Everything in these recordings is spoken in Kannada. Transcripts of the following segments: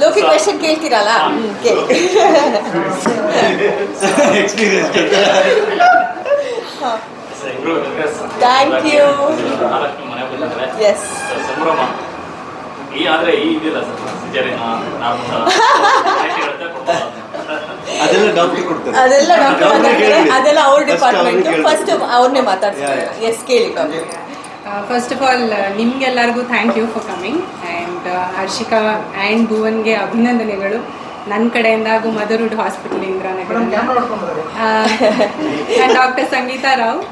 ಲೋಕಿ ಕ್ವೆಶನ್ ಕೇಳ್ತೀರಲ್ಲ? ಎಕ್ಸ್ಪೀರಿಯನ್ಸ್ ಮನೆ ಬಂದಿದ್ದಾರೆ ಎಸ್ ಸಂಭ್ರಮ ಈ ಆದ್ರೆ ಈ ಇದಿಲ್ಲ ಸರ್ ಸಿಜರಿನ ಅದೆಲ್ಲ ಡಾಕ್ಟರ್ ಕೊಡ್ತಾರೆ. ಅದೆಲ್ಲ ಡಾಕ್ಟರ್. ಅದೆಲ್ಲ ಅವ್ರ First ಡಿಪಾರ್ಟ್ಮೆಂಟ್. ಫಸ್ಟ್ ಅವ್ರನ್ನೇ ಮಾತಾಡ್ತಾರೆ ಎಸ್ ಕೇಳಿ ಫಸ್ಟ್ ಆಫ್ ಆಲ್ ನಿಮ್ಗೆಲ್ಲರಿಗೂ thank you for coming and Harshika and ಭುವನ್ಗೆ ಅಭಿನಂದನೆಗಳು. ನನ್ನ ಕಡೆಯಿಂದ ಹಾಗೂ motherhood hospital ಇಂದ್ರಾನಗರದಿಂದ doctor Sangeeta Rao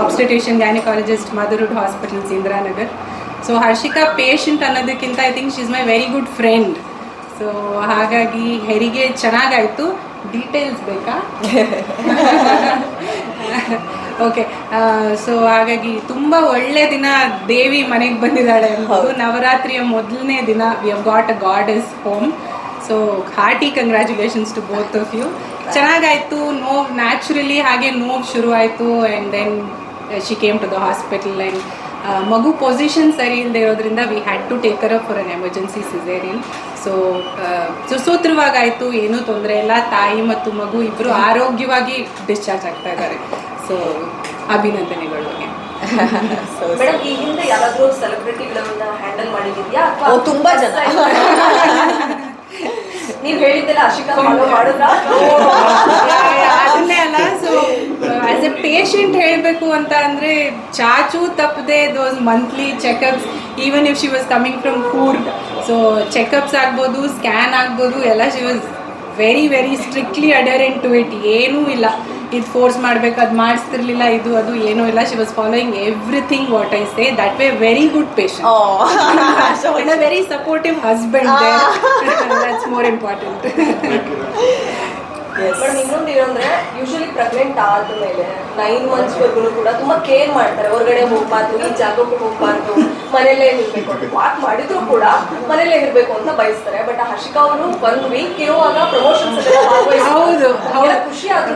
obstetrician gynaecologist motherhood hospitals Indiranagar. So Harshika patient ಅನ್ನೋದಕ್ಕಿಂತ I think she is my very good friend so ಹಾಗಾಗಿ ಹೆರಿಗೆ ಚೆನ್ನಾಗಾಯ್ತು. ಡೀಟೇಲ್ಸ್ ಬೇಕಾ? ಓಕೆ ಸೊ ಹಾಗಾಗಿ ತುಂಬ ಒಳ್ಳೆ ದಿನ ದೇವಿ ಮನೆಗೆ ಬಂದಿದ್ದಾಳೆ ಅನ್ನೋದು ನವರಾತ್ರಿಯ ಮೊದಲನೇ ದಿನ we have got a god is home so hearty congratulations to both of you ಚೆನ್ನಾಗಾಯ್ತು ನೋವು ನ್ಯಾಚುರಲಿ ಹಾಗೆ ನೋವು ಶುರು ಆಯಿತು and then she came to the hospital and ಮಗು ಪೊಸಿಷನ್ ಸರಿ ಇಲ್ಲದೆ ಇರೋದ್ರಿಂದ we had to take up for an emergency caesarean so ಸುಸೂತ್ರವಾಗಾಯಿತು ಏನೂ ತೊಂದರೆ ಇಲ್ಲ. ತಾಯಿ ಮತ್ತು ಮಗು ಇಬ್ಬರು ಆರೋಗ್ಯವಾಗಿ ಡಿಸ್ಚಾರ್ಜ್ ಆಗ್ತಾ ಇದ್ದಾರೆ. ಸೊ ಅಭಿನಂದನೆಗಳು. ಮೇಡಮ್ ಈ ಹಿಂದೆ ಯಾರಾದ್ರೂ ಸೆಲೆಬ್ರಿಟಿಗಳನ್ನ ಹ್ಯಾಂಡಲ್ ಮಾಡಿದ್ಯಾ ಓ, ತುಂಬಾ ಜನ. ನೀವು ಹೇಳಿದ್ದೆಲ್ಲ ಅಶಿಕಾ ಫಾಲೋ ಮಾಡಿದ್ರ? ಅದನ್ನೇ ಅಲ್ಲ ಸೊ ಆಸ್ ಎ ಪೇಷಂಟ್ ಹೇಳಬೇಕು ಅಂತ ಅಂದ್ರೆ ಚಾಚು ತಪ್ಪದೆ those monthly checkups even if she was coming from Coorg so checkups ಆಗ್ಬೋದು ಸ್ಕ್ಯಾನ್ ಆಗ್ಬೋದು ಎಲ್ಲ she was very very strictly adherent to it ಏನೂ ಇಲ್ಲ. ಇದು ಫೋರ್ಸ್ ಮಾಡ್ಬೇಕು ಅದು ಮಾಡಿಸ್ತಿರ್ಲಿಲ್ಲ ಇದು ಅದು ಏನೂ ಇಲ್ಲ. She was following everything what I say that way very good patient very supportive husband that's more important. Madam ಇನ್ನೊಂದು ಏನಂದ್ರೆ ಯೂಶಲಿ ಪ್ರೆಗ್ನೆಂಟ್ ಆದ್ಮೇಲೆ ನೈನ್ ಮಂತ್ಸ್ ವರ್ಗು ಕೂಡ ತುಂಬಾ ಕೇರ್ ಮಾಡ್ತಾರೆ. ಹೊರಗಡೆ ಹೋಗ್ಬಾರ್ದು ಈ ಜಾಗಕ್ಕೆ ಹೋಗ್ಬಾರ್ದು. ಮನೇಲೇ ನಿಲ್ಬೇಕು. ವಾಕ್ ಮಾಡಿದ್ರು ಕೂಡ ಮನೆಯಲ್ಲೇ ಇರಬೇಕು ಅಂತ ಬಯಸ್ತಾರೆ. ಬಟ್ ಹರ್ಷಿಕಾ ಅವರು ಒನ್ ವೀಕ್ ಇರುವಾಗ ಪ್ರಮೋಷನ್ಸ್ ಹೌದು. ಖುಷಿ ಆದ್ರೂ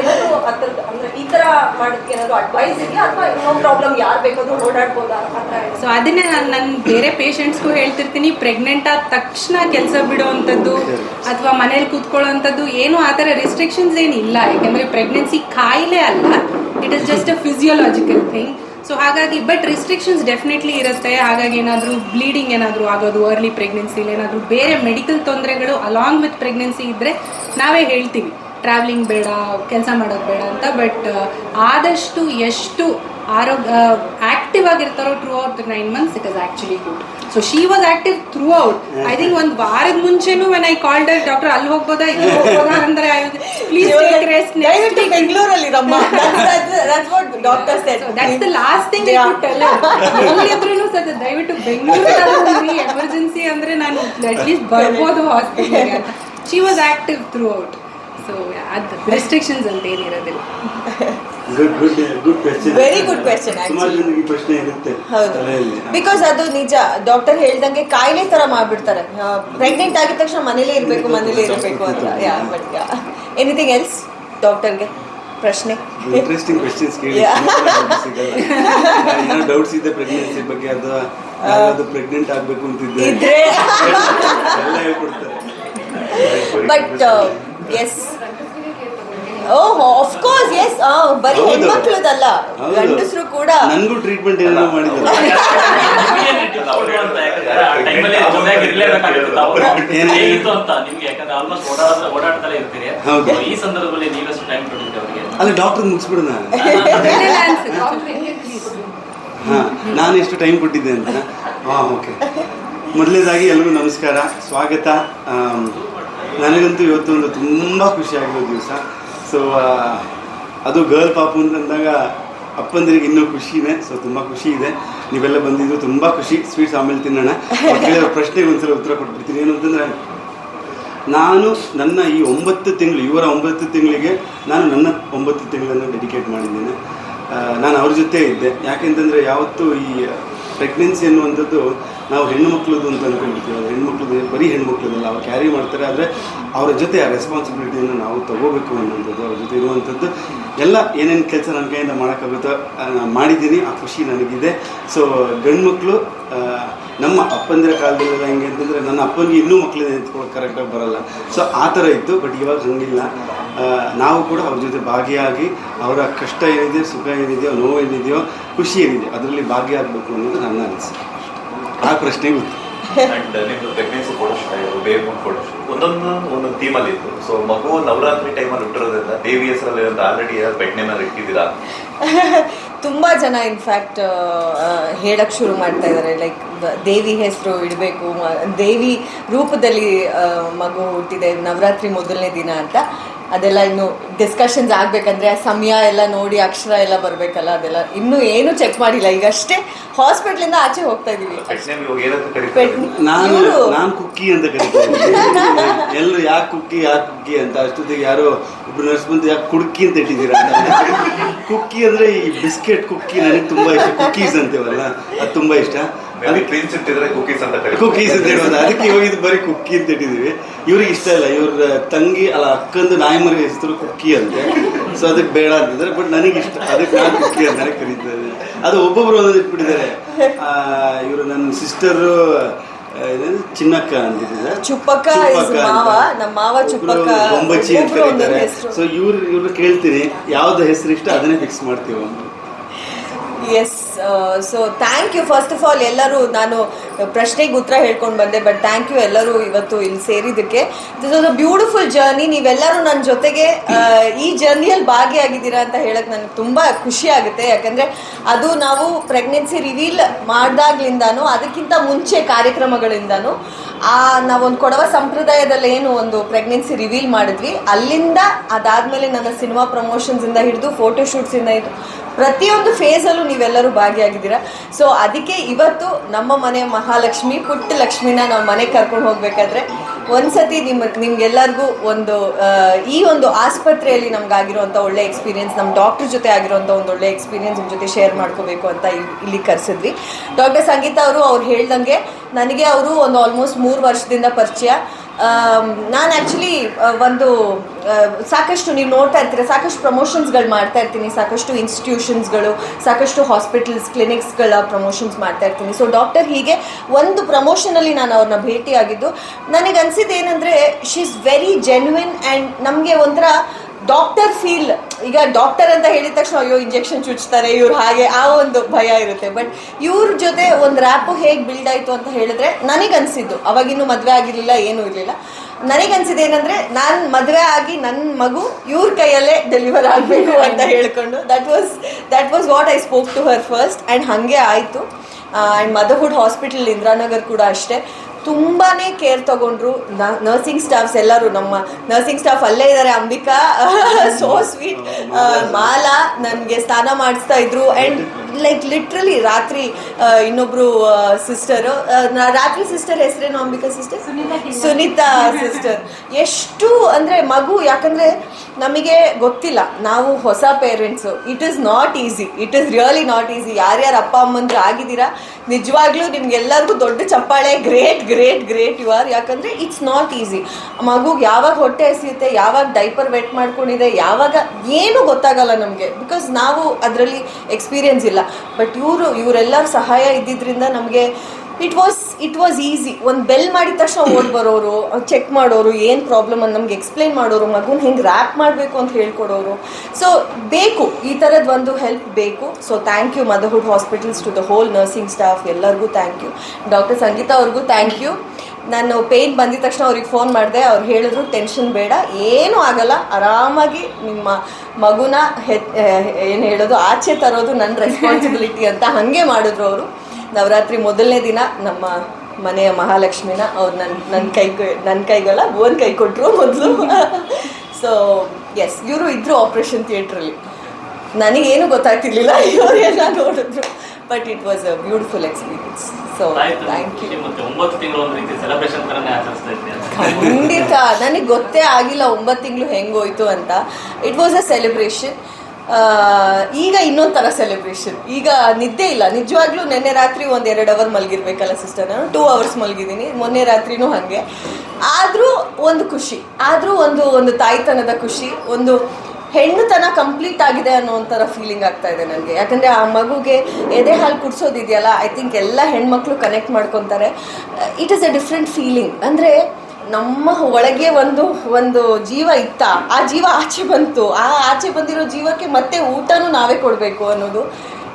ಏನಾದ್ರು ಅದ್ರದ್ದು ಅಂದ್ರೆ ಈ ತರ ಮಾಡೋದಕ್ಕೆ ಏನಾದ್ರು ಅಡ್ವೈಸ್ ಇದೆಯಾ ಅಥವಾ ಇನ್ನೊಂದು ಪ್ರಾಬ್ಲಮ್ ಯಾರು ಬೇಕಾದ್ರೂ ಓಡಾಡ್ಬೋದಾ? ಸೊ ಅದನ್ನೇ ನಾನು ನನ್ನ ಬೇರೆ ಪೇಷಂಟ್ಸ್ಗೂ ಹೇಳ್ತಿರ್ತೀನಿ. ಪ್ರೆಗ್ನೆಂಟ್ ಆದ ತಕ್ಷಣ ಕೆಲಸ ಬಿಡುವಂಥದ್ದು ಅಥವಾ ಮನೇಲಿ ಕೂತ್ಕೊಳ್ಳೋವಂಥದ್ದು ಏನು ಆ ಥರ ರಿಸ್ಟ್ರಿಕ್ಷನ್ಸ್ ಏನಿಲ್ಲ. ಯಾಕೆಂದರೆ ಪ್ರೆಗ್ನೆನ್ಸಿ ಕಾಯಿಲೆ ಅಲ್ಲ. It is just a physiological thing so ಹಾಗಾಗಿ ಬಟ್ ರಿಸ್ಟ್ರಿಕ್ಷನ್ಸ್ ಡೆಫಿನೆಟ್ಲಿ ಇರುತ್ತೆ. ಹಾಗಾಗಿ ಏನಾದರೂ ಬ್ಲೀಡಿಂಗ್ ಏನಾದರೂ ಆಗೋದು ಅರ್ಲಿ ಪ್ರೆಗ್ನೆನ್ಸಿಲಿ ಏನಾದರೂ ಬೇರೆ ಮೆಡಿಕಲ್ ತೊಂದರೆಗಳು ಅಲಾಂಗ್ ವಿತ್ ಪ್ರೆಗ್ನೆನ್ಸಿ ಇದ್ದರೆ ನಾವೇ ಹೇಳ್ತೀವಿ. ಟ್ರಾವೆಲಿಂಗ್ ಬೇಡ, ಕೆಲಸ ಮಾಡೋದು ಬೇಡ ಅಂತ. ಬಟ್ ಆದಷ್ಟು ಎಷ್ಟು ಆರೋಗ್ಯ active ಆಗಿರ್ತಾರೋ throughout nine months it is actually good so she was active throughout I think ಒಂದು ವಾರದ ಮುಂಚೆನೂ ವೆನ್ ಐ ಕಾಲ್ಡ್ ಡಾಕ್ಟರ್ ಅಲ್ಲಿ ಹೋಗ್ಬೋದಾ ಇಲ್ಲಿ ಹೋಗ್ಬೋದಾ ಅಂದ್ರೆ ಪ್ಲೀಸ್ ಟೇಕ್ ರೆಸ್ಟ್ ದಯವಿಟ್ಟು ಬೆಂಗಳೂರಲ್ಲಿ ರಮ್ಮ doctor said that's the last thing I could tell ಎಲ್ಲಿದ್ರೂ ಸದ ದಯವಿಟ್ಟು ಬೆಂಗಳೂರಲ್ಲಿ ಎಮರ್ಜೆನ್ಸಿ ಅಂದ್ರೆ ನಾನು ಅಟ್ಲೀಸ್ಟ್ ಬರ್ಬೋದು hospital she was active throughout so ಅದ್ ರೆಸ್ಟ್ರಿಕ್ಷನ್ಸ್ ಅಂತ ಏನಿರೋದಿಲ್ಲ. ಗುಡ್ ಗುಡ್ ಕ್ವೆಶನ್ ಇರುತ್ತೆ ಬಿಕಾಸ್ ಅದು ನಿಜ ಡಾಕ್ಟರ್ ಹೇಳ್ದಂಗೆ ಕಾಯಿಲೆ ತರ ಮಾಡ್ಬಿಡ್ತಾರೆ. ಪ್ರೆಗ್ನೆಂಟ್ ಆಗಿದ ತಕ್ಷಣ ಮನೇಲೇ ಇರಬೇಕು ಮನೇಲೇ ಇರಬೇಕು ಅಂತ. ಯಾ ಬಟ್ ಎನಿಥಿಂಗ್ ಎಲ್ಸ್ ಡಾಕ್ಟರ್ಗೆ ಪ್ರಶ್ನೆ? ಇಂಟ್ರೆಸ್ಟಿಂಗ್ ಕ್ವೆಶ್ಚನ್ಸ್ ಕೇಳಿ. ಡೌಟ್ಸ್ ಇದೆ ಪ್ರೆಗ್ನೆನ್ಸಿ ಬಗ್ಗೆ ಅಥವಾ ಅದು ಪ್ರೆಗ್ನೆಂಟ್ ಆಗ್ಬೇಕು ಅಂತಿದ್ದೆ ಇದ್ರೆ. ಎಲ್ಲ ಹೇಳ್ಕೊಡ್ತಾರೆ. But yes oh of course yes ಬರೀ. ಹೆಣ್ಮಕ್ಳದಲ್ಲ. ಗಂಡಸರು ಕೂಡ ನನಗೂ ಟ್ರೀಟ್ಮೆಂಟ್ ಏನೋ ಮಾಡಿದ್ರು. ಹೇಗಿತ್ತು ಅಂತ ನಿಮ್ಗೆ ಯಾಕಂದ್ರೆ ಆಲ್ಮೋಸ್ಟ್ ಓಡಾಡ ಓಡಾಡ್ತಲೇ ಇರ್ತೀರಿ. ಈ ಸಂದರ್ಭದಲ್ಲಿ ನೀವೆಷ್ಟು ಟೈಮ್ ಕೊಟ್ಟಿದ್ದೆ ಅವರಿಗೆ? ಅಲ್ಲ ಡಾಕ್ಟರ್ ಮುಗಿಸ್ಬಿಡೋಣ ಹಾ ನಾನು ಎಷ್ಟು ಟೈಮ್ ಕೊಟ್ಟಿದ್ದೆ ಅಂತ. ಹಾಂ ಓಕೆ ಮೊದಲನೇದಾಗಿ ಎಲ್ರಿಗೂ ನಮಸ್ಕಾರ. ಸ್ವಾಗತ. ನನಗಂತೂ ಇವತ್ತು ಒಂದು ತುಂಬ ಖುಷಿಯಾಗಿರೋ ದಿವಸ. ಸೊ ಅದು ಗರ್ಲ್ ಪಾಪು ಅಂತಂದಾಗ ಅಪ್ಪಂದಿರಿಗೆ ಇನ್ನೂ ಖುಷಿನೇ. ಸೊ ತುಂಬ ಖುಷಿ ಇದೆ. ನೀವೆಲ್ಲ ಬಂದಿದ್ದು ತುಂಬ ಖುಷಿ. ಸ್ವೀಟ್ಸ್ ಆಮೇಲೆ ತಿನ್ನೋಣ. ಕೇಳೋ ಕೇಳಿರೋ ಪ್ರಶ್ನೆಗೆ ಒಂದ್ಸಲ ಉತ್ತರ ಕೊಟ್ಬಿಡ್ತೀನಿ ಏನು ಅಂತಂದರೆ, ನಾನು ನನ್ನ ಈ ಒಂಬತ್ತು ತಿಂಗಳು, ಇವರ ಒಂಬತ್ತು ತಿಂಗಳಿಗೆ ನಾನು ನನ್ನ ಒಂಬತ್ತು ತಿಂಗಳನ್ನು ಡೆಡಿಕೇಟ್ ಮಾಡಿದ್ದೇನೆ. ನಾನು ಅವ್ರ ಜೊತೆ ಇದ್ದೆ. ಯಾಕೆಂತಂದರೆ, ಯಾವತ್ತೂ ಈ ಪ್ರೆಗ್ನೆನ್ಸಿ ಅನ್ನುವಂಥದ್ದು ನಾವು ಹೆಣ್ಣು ಮಕ್ಕಳದು ಅಂತ ಅನ್ಕೊಂಡಿರ್ತೀವಿ. ಅದು ಹೆಣ್ಮಕ್ಳದ್ದು ಬರೀ ಹೆಣ್ಮಕ್ಳದಲ್ಲ ಅವ್ರು ಕ್ಯಾರಿ ಮಾಡ್ತಾರೆ. ಆದರೆ ಅವರ ಜೊತೆ ಆ ರೆಸ್ಪಾನ್ಸಿಬಿಲಿಟಿಯನ್ನು ನಾವು ತಗೋಬೇಕು ಅನ್ನೋಂಥದ್ದು ಅವ್ರ ಜೊತೆ ಇರುವಂಥದ್ದು. ಎಲ್ಲ ಏನೇನು ಕೆಲಸ ನನ್ನ ಕೈಯಿಂದ ಮಾಡೋಕ್ಕಾಗುತ್ತೋ ನಾನು ಮಾಡಿದ್ದೀನಿ, ಆ ಖುಷಿ ನನಗಿದೆ. ಸೊ ಗಂಡು ಮಕ್ಕಳು ನಮ್ಮ ಅಪ್ಪಂದಿರ ಕಾಲದಲ್ಲೆಲ್ಲ ಹೆಂಗೆ ಅಂತಂದರೆ ನನ್ನ ಅಪ್ಪನಿಗೆ ಇನ್ನೂ ಮಕ್ಕಳಿಂದ ನಿಂತ್ಕೊಳ್ಳೋಕೆ ಕರೆಕ್ಟಾಗಿ ಬರಲ್ಲ. ಸೊ ಆ ಥರ ಇತ್ತು ಬಟ್ ಇವಾಗ ಹಂಗಿಲ್ಲ. ನಾವು ಕೂಡ ಅವ್ರ ಜೊತೆ ಭಾಗಿಯಾಗಿ ಅವರ ಕಷ್ಟ ಏನಿದೆ, ಸುಖ ಏನಿದೆಯೋ, ನೋವು ಏನಿದೆಯೋ, ಖುಷಿ ಏನಿದೆಯೋ ಅದರಲ್ಲಿ ಭಾಗಿಯಾಗಬೇಕು ಅನ್ನೋದು ನನ್ನ ಅನಿಸಿಕೆ. ಆ ಪ್ರಶ್ನೆಗೆ ಉತ್ತರ ಅಂಡ್ ನಿಮ್ದು ಪ್ರೆಗ್ನೆನ್ಸಿ ಆಗಿರೋದು ಬೇಬಿ ಒಂದೊಂದು ಒಂದೊಂದು ಥೀಮಲ್ಲಿ ಇತ್ತು. ಸೊ ಮಗು ನವರಾತ್ರಿ ಟೈಮಲ್ಲಿ ಹುಟ್ಟಿರೋದ್ರಿಂದ ದೇವಿ ಹೆಸರಲ್ಲಿ ಆಲ್ರೆಡಿ ನೇಮ್ ಇಟ್ಟಿದ್ದೀರಾ? ತುಂಬ ಜನ ಇನ್ಫ್ಯಾಕ್ಟ್ ಹೇಳಕ್ ಶುರು ಮಾಡ್ತಾ ಇದ್ದಾರೆ ಲೈಕ್ ದೇವಿ ಹೆಸರು ಇಡಬೇಕು ದೇವಿ ರೂಪದಲ್ಲಿ ಮಗು ಹುಟ್ಟಿದೆ ನವರಾತ್ರಿ ಮೊದಲನೇ ದಿನ ಅಂತ. ಅದೆಲ್ಲ ಇನ್ನು ಡಿಸ್ಕಷನ್ಸ್ ಆಗ್ಬೇಕಂದ್ರೆ ಆ ಸಮಯ ಎಲ್ಲ ನೋಡಿ ಅಕ್ಷರ ಎಲ್ಲ ಬರಬೇಕಲ್ಲ ಅದೆಲ್ಲ. ಇನ್ನೂ ಏನು ಚೆಕ್ ಮಾಡಿಲ್ಲ. ಈಗ ಅಷ್ಟೇ ಹಾಸ್ಪಿಟ್ಲಿಂದ ಆಚೆ ಹೋಗ್ತಾ ಇದೀವಿ. ನಾನು ನಾನು ಕುಕ್ಕಿ ಅಂತ ಕರಿತೀನಿ. ಎಲ್ಲರೂ ಯಾಕೆ ಕುಕ್ಕಿ ಯಾಕೆ ಕುಕ್ಕಿ ಅಂತ. ಅಷ್ಟೊತ್ತಿಗೆ ಯಾರೋ ಒಬ್ರು ನರ್ಸ್ ಬಂದು ಯಾಕೆ ಕುಡ್ಕಿ ಅಂತ ಇಟ್ಟಿದ್ದೀರಾ ಕುಕ್ಕಿ ಅಂದ್ರೆ ಈ ಬಿಸ್ಕೆಟ್ ಕುಕ್ಕಿ ನನಗೆ ತುಂಬಾ ಇಷ್ಟ. ಕುಕ್ಕೀಸ್ ಅಂತೇವಲ್ಲ ಅದು ತುಂಬಾ ಇಷ್ಟ. ಕುಕೀಸ್ ಅಂತ ಕುಕ್ಕೀಸ್ ಅಂತ ಹೇಳೋದು ಅದಕ್ಕೆ ಇವಾಗ ಇದು ಬರೀ ಕುಕ್ಕಿ ಅಂತ ಇಟ್ಟಿದೀವಿ. ಇವ್ರಿಗೆ ಇಷ್ಟ ಇಲ್ಲ. ಇವ್ರ ತಂಗಿ ಅಲ್ಲ ಅಕ್ಕಂದು ನಾಯಿ ಮರಿ ಹೆಸರು ಕುಕ್ಕಿ ಅಂತೆ. ಸೊ ಅದಕ್ಕೆ ಬೇಡ ಅಂತಿದ್ರೆ ಬಟ್ ನನಗೆ ಇಷ್ಟ. ಅದಕ್ಕೆ ನಾನು ಕುಕ್ಕಿ ಅಂತಾನೆ ಕರೀತಾರೆ ಅದು ಒಬ್ಬೊಬ್ರು ಒಂದೊಂದು ಇಟ್ಬಿಟ್ಟಿದ್ದಾರೆ. ಇವರು ನನ್ನ ಸಿಸ್ಟರು ಚಿನ್ನಕ್ಕ ಅಂತಿದ್ದಾರೆ ಚುಪ್ಪಕ್ಕ is ಮಾವ. ನಮ್ಮ ಮಾವ ಚುಪ್ಪಕ್ಕ. ಬೊಂಬಚ್ಚಿ ಅಂತ ಕರೀತಾರೆ. ಸೊ ಇವ್ರು ಇವ್ರು ಕೇಳ್ತೀನಿ. ಯಾವ್ದು ಹೆಸರು ಇಷ್ಟ ಅದನ್ನೇ ಫಿಕ್ಸ್ ಮಾಡ್ತೀವಿ. Yes so thank you first of all ಎಲ್ಲರೂ ನಾನು ಪ್ರಶ್ನೆಗೆ ಉತ್ತರ ಹೇಳ್ಕೊಂಡು ಬಂದೆ ಬಟ್ ಥ್ಯಾಂಕ್ ಯು ಎಲ್ಲರೂ ಇವತ್ತು ಇಲ್ಲಿ ಸೇರಿದ್ದಕ್ಕೆ. This was a beautiful journey ನೀವೆಲ್ಲರೂ ನನ್ನ ಜೊತೆಗೆ ಈ ಜರ್ನಿಯಲ್ಲಿ ಭಾಗಿಯಾಗಿದ್ದೀರಾ ಅಂತ ಹೇಳಕ್ಕೆ ನನಗೆ ತುಂಬ ಖುಷಿ ಆಗುತ್ತೆ. ಯಾಕಂದರೆ ಅದು ನಾವು ಪ್ರೆಗ್ನೆನ್ಸಿ ರಿವೀಲ್ ಮಾಡಿದಾಗ್ಲಿಂದಾನು, ಅದಕ್ಕಿಂತ ಮುಂಚೆ ಕಾರ್ಯಕ್ರಮಗಳಿಂದಾನು, ಆ, ನಾವೊಂದು ಕೊಡವ ಸಂಪ್ರದಾಯದಲ್ಲಿ ಏನು ಒಂದು ಪ್ರೆಗ್ನೆನ್ಸಿ ರಿವೀಲ್ ಮಾಡಿದ್ವಿ. ಅಲ್ಲಿಂದ ಅದಾದಮೇಲೆ ನನ್ನ ಸಿನಿಮಾ ಪ್ರಮೋಷನ್ಸಿಂದ ಹಿಡಿದು ಫೋಟೋಶೂಟ್ಸಿಂದ ಹಿಡಿದು ಪ್ರತಿಯೊಂದು ಫೇಸಲ್ಲೂ ನೀವೆಲ್ಲರೂ ಭಾಗಿಯಾಗಿದ್ದೀರಾ? ಸೊ ಅದಕ್ಕೆ ಇವತ್ತು ನಮ್ಮ ಮನೆ ಮಹಾಲಕ್ಷ್ಮಿ, ಪುಟ್ಟ ಲಕ್ಷ್ಮಿನ ನಾವು ಮನೆಗೆ ಕರ್ಕೊಂಡು ಹೋಗ್ಬೇಕಾದ್ರೆ ಒಂದ್ಸತಿ ನಿಮ್ಮ ನಿಮ್ಗೆಲ್ಲರಿಗೂ ಒಂದು ಈ ಒಂದು ಆಸ್ಪತ್ರೆಯಲ್ಲಿ ನಮ್ಗಾಗಿರುವಂಥ ಒಳ್ಳೆ ಎಕ್ಸ್ಪೀರಿಯನ್ಸ್ ನಮ್ಮ ಡಾಕ್ಟರ್ ಜೊತೆ ಆಗಿರುವಂಥ ಒಂದು ಒಳ್ಳೆ ಎಕ್ಸ್ಪೀರಿಯನ್ಸ್ ನಿಮ್ಮ ಜೊತೆ ಶೇರ್ ಮಾಡ್ಕೋಬೇಕು ಅಂತ ಇಲ್- ಇಲ್ಲಿ ಕರೆಸಿದ್ವಿ. ಡಾಕ್ಟರ್ ಸಂಗೀತ ಅವರು ಅವ್ರು ಹೇಳ್ದಂಗೆ ನನಗೆ ಅವರು ಒಂದು ಆಲ್ಮೋಸ್ಟ್ ಮೂರು ವರ್ಷದಿಂದ ಪರಿಚಯ. ನಾನು ಆ್ಯಕ್ಚುಲಿ ಒಂದು ಸಾಕಷ್ಟು ನೀವು ನೋಡ್ತಾ ಇರ್ತೀರ, ಸಾಕಷ್ಟು ಪ್ರಮೋಷನ್ಸ್ಗಳು ಮಾಡ್ತಾ ಇರ್ತೀನಿ, ಸಾಕಷ್ಟು ಇನ್ಸ್ಟಿಟ್ಯೂಷನ್ಸ್ಗಳು ಸಾಕಷ್ಟು ಹಾಸ್ಪಿಟಲ್ಸ್ ಕ್ಲಿನಿಕ್ಸ್ಗಳ ಪ್ರಮೋಷನ್ಸ್ ಮಾಡ್ತಾ ಇರ್ತೀನಿ. ಸೊ ಡಾಕ್ಟರ್ ಹೀಗೆ ಒಂದು ಪ್ರಮೋಷನಲ್ಲಿ ನಾನು ಅವ್ರನ್ನ ಭೇಟಿಯಾಗಿದ್ದು, ನನಗೆ ಅನಿಸಿದ್ದು ಏನಂದರೆ she is very genuine and ನಮಗೆ ಒಂಥರ ಡಾಕ್ಟರ್ ಫೀಲ್ ಈಗ ಡಾಕ್ಟರ್ ಅಂತ ಹೇಳಿದ ತಕ್ಷಣ ಅಯ್ಯೋ ಇಂಜೆಕ್ಷನ್ ಚುಚ್ತಾರೆ, ಇವ್ರು ಹಾಗೆ ಆ ಒಂದು ಭಯ ಇರುತ್ತೆ. ಬಟ್ ಇವ್ರ ಜೊತೆ ಒಂದು ರ್ಯಾಪು ಹೇಗೆ ಬಿಲ್ಡ್ ಆಯಿತು ಅಂತ ಹೇಳಿದ್ರೆ ನನಗನ್ಸಿದ್ದು. ಅವಾಗಿನ್ನೂ ಮದುವೆ ಆಗಿರಲಿಲ್ಲ, ಏನೂ ಇರಲಿಲ್ಲ. ನನಗನ್ಸಿದ್ದು ಏನಂದರೆ ನಾನು ಮದುವೆ ಆಗಿ ನನ್ನ ಮಗು ಇವ್ರ ಕೈಯಲ್ಲೇ ಡೆಲಿವರ್ ಆಗಬೇಕು ಅಂತ ಹೇಳ್ಕೊಂಡು. That was that was what I spoke to her first and ಹಾಗೆ ಆಯಿತು. ಆ್ಯಂಡ್ ಮದರ್ಹುಡ್ ಹಾಸ್ಪಿಟಲ್ ಇಂದ್ರಾನಗರ್ ಕೂಡ ಅಷ್ಟೇ. ತುಂಬಾ ಕೇರ್ ತಗೊಂಡ್ರು ನರ್ಸಿಂಗ್ ಸ್ಟಾಫ್ಸ್ ಎಲ್ಲರೂ ನಮ್ಮ ನರ್ಸಿಂಗ್ ಸ್ಟಾಫ್ ಅಲ್ಲೇ ಇದ್ದಾರೆ ಅಂಬಿಕಾ. ಸೋ ಸ್ವೀಟ್ ಮಾಲಾ ನನಗೆ ಸ್ನಾನ ಮಾಡಿಸ್ತಾ ಇದ್ರು. ಆ್ಯಂಡ್ ಲೈಕ್ ಲಿಟ್ರಲಿ ರಾತ್ರಿ ಇನ್ನೊಬ್ರು ಸಿಸ್ಟರು ರಾತ್ರಿ ಸಿಸ್ಟರ್ ಹೆಸರೇನು ಅಂಬಿಕಾ ಸಿಸ್ಟರ್ ಸುನೀತಾ ಸಿಸ್ಟರ್ ಎಷ್ಟು ಅಂದರೆ ಮಗು ಯಾಕಂದರೆ ನಮಗೆ ಗೊತ್ತಿಲ್ಲ. ನಾವು ಹೊಸ parents it is not easy it is really not easy ಯಾರ್ಯಾರು ಅಪ್ಪ, ಅಮ್ಮಂದ್ರು ಆಗಿದ್ದೀರಾ? ನಿಜವಾಗ್ಲೂ ನಿಮ್ಗೆಲ್ಲರಿಗೂ ದೊಡ್ಡ ಚಪ್ಪಾಳೆ. Great great great you are ಯಾಕಂದರೆ ಇಟ್ಸ್ ನಾಟ್ ಈಸಿ ಮಗುಗೆ ಯಾವಾಗ ಹೊಟ್ಟೆ ಹಸಿಯುತ್ತೆ, ಯಾವಾಗ ಡೈಪರ್ ವೆಟ್ ಮಾಡ್ಕೊಂಡಿದೆ, ಯಾವಾಗ ಏನೂ ಗೊತ್ತಾಗಲ್ಲ ನಮಗೆ. ಬಿಕಾಸ್ ನಾವು ಅದರಲ್ಲಿ ಎಕ್ಸ್ಪೀರಿಯನ್ಸ್ ಇಲ್ಲ. ಬಟ್ ಇವರು, ಇವರೆಲ್ಲರ ಸಹಾಯ ಇದ್ದಿದ್ದರಿಂದ ನಮಗೆ it was it was easy ಒಂದು ಬೆಲ್ ಮಾಡಿದ ತಕ್ಷಣ ಓಡ್ ಬರೋರು ಚೆಕ್ ಮಾಡೋರು, ಏನು ಪ್ರಾಬ್ಲಮ್ ಅಂತ ನಮ್ಗೆ ಎಕ್ಸ್ಪ್ಲೈನ್ ಮಾಡೋರು, ಮಗುನ ಹೆಂಗೆ ರ್ಯಾಪ್ ಮಾಡಬೇಕು ಅಂತ ಹೇಳ್ಕೊಡೋರು. ಸೊ ಬೇಕು. ಈ ಥರದ್ದು ಒಂದು ಹೆಲ್ಪ್ ಬೇಕು. So thank you motherhood hospitals to the whole nursing staff ಎಲ್ಲರಿಗೂ ಥ್ಯಾಂಕ್ ಯು ಡಾಕ್ಟರ್ ಸಂಗೀತಾ ಅವ್ರಿಗೂ ಥ್ಯಾಂಕ್ ಯು ನಾನು ಪೇಯ್ನ್ ಬಂದಿದ ತಕ್ಷಣ ಅವ್ರಿಗೆ ಫೋನ್ ಮಾಡಿದೆ. ಅವ್ರು ಹೇಳಿದ್ರು ಟೆನ್ಷನ್ ಬೇಡ. ಏನೂ ಆಗಲ್ಲ. ಆರಾಮಾಗಿ ನಿಮ್ಮ ಮಗುನ ಏನು ಹೇಳೋದು, ಆಚೆ ತರೋದು ನನ್ನ ರೆಸ್ಪಾನ್ಸಿಬಿಲಿಟಿ ಅಂತ ಹಾಗೆ ಮಾಡಿದ್ರು ಅವರು. ನವರಾತ್ರಿ ಮೊದಲನೇ ದಿನ ನಮ್ಮ ಮನೆಯ ಮಹಾಲಕ್ಷ್ಮಿನ ಅವ್ರು ನನ್ನ ನನ್ನ ಕೈ ನನ್ನ ಕೈಗಳ ಭುವನ್ ಕೈ ಕೊಟ್ಟರು ಮೊದಲು. ಸೊ ಎಸ್ ಇವರು ಇದ್ರು ಆಪ್ರೇಷನ್ ಥಿಯೇಟ್ರಲ್ಲಿ ನನಗೇನು ಗೊತ್ತಾಗ್ತಿರ್ಲಿಲ್ಲ ಇವರೆಲ್ಲ ನೋಡಿದ್ರು. But it was a beautiful experience so thank you ಖಂಡಿತ. ನನಗೆ ಗೊತ್ತೇ ಆಗಿಲ್ಲ ಒಂಬತ್ತು ತಿಂಗಳು ಹೆಂಗೋಯ್ತು ಅಂತ. ಇಟ್ ವಾಸ್ ಅ ಸೆಲೆಬ್ರೇಷನ್ ಈಗ ಇನ್ನೊಂದು ಥರ ಸೆಲೆಬ್ರೇಷನ್ ಈಗ ನಿದ್ದೆ ಇಲ್ಲ. ನಿಜವಾಗ್ಲೂ ನಿನ್ನೆ ರಾತ್ರಿ ಒಂದು ಎರಡು ಅವರ್ ಮಲಗಿರ್ಬೇಕಲ್ಲ ಸಿಸ್ಟರ್ ನಾನು? ಟೂ ಅವರ್ಸ್ ಮಲಗಿದ್ದೀನಿ. ಮೊನ್ನೆ ರಾತ್ರಿನೂ ಹಾಗೆ. ಆದರೂ ಒಂದು ಖುಷಿ. ಆದರೂ ಒಂದು ಒಂದು ತಾಯ್ತನದ ಖುಷಿ. ಒಂದು ಹೆಣ್ಣುತನ ಕಂಪ್ಲೀಟ್ ಆಗಿದೆ ಅನ್ನೋ ಒಂಥರ ಫೀಲಿಂಗ್ ಆಗ್ತಾ ಇದೆ ನನಗೆ. ಯಾಕಂದರೆ ಆ ಮಗುಗೆ ಎದೆ ಹಾಲು ಕುಡಿಸೋದಿದೆಯಲ್ಲ ಐ ಥಿಂಕ್ ಎಲ್ಲ ಹೆಣ್ಮಕ್ಳು ಕನೆಕ್ಟ್ ಮಾಡ್ಕೊತಾರೆ. It is a different feeling ಅಂದರೆ ನಮ್ಮ ಒಳಗೆ ಒಂದು ಒಂದು ಜೀವ ಇತ್ತ, ಆ ಜೀವ ಆಚೆ ಬಂತು. ಆ ಆಚೆ ಬಂದಿರೋ ಜೀವಕ್ಕೆ ಮತ್ತೆ ಊಟನೂ ನಾವೇ ಕೊಡಬೇಕು ಅನ್ನೋದು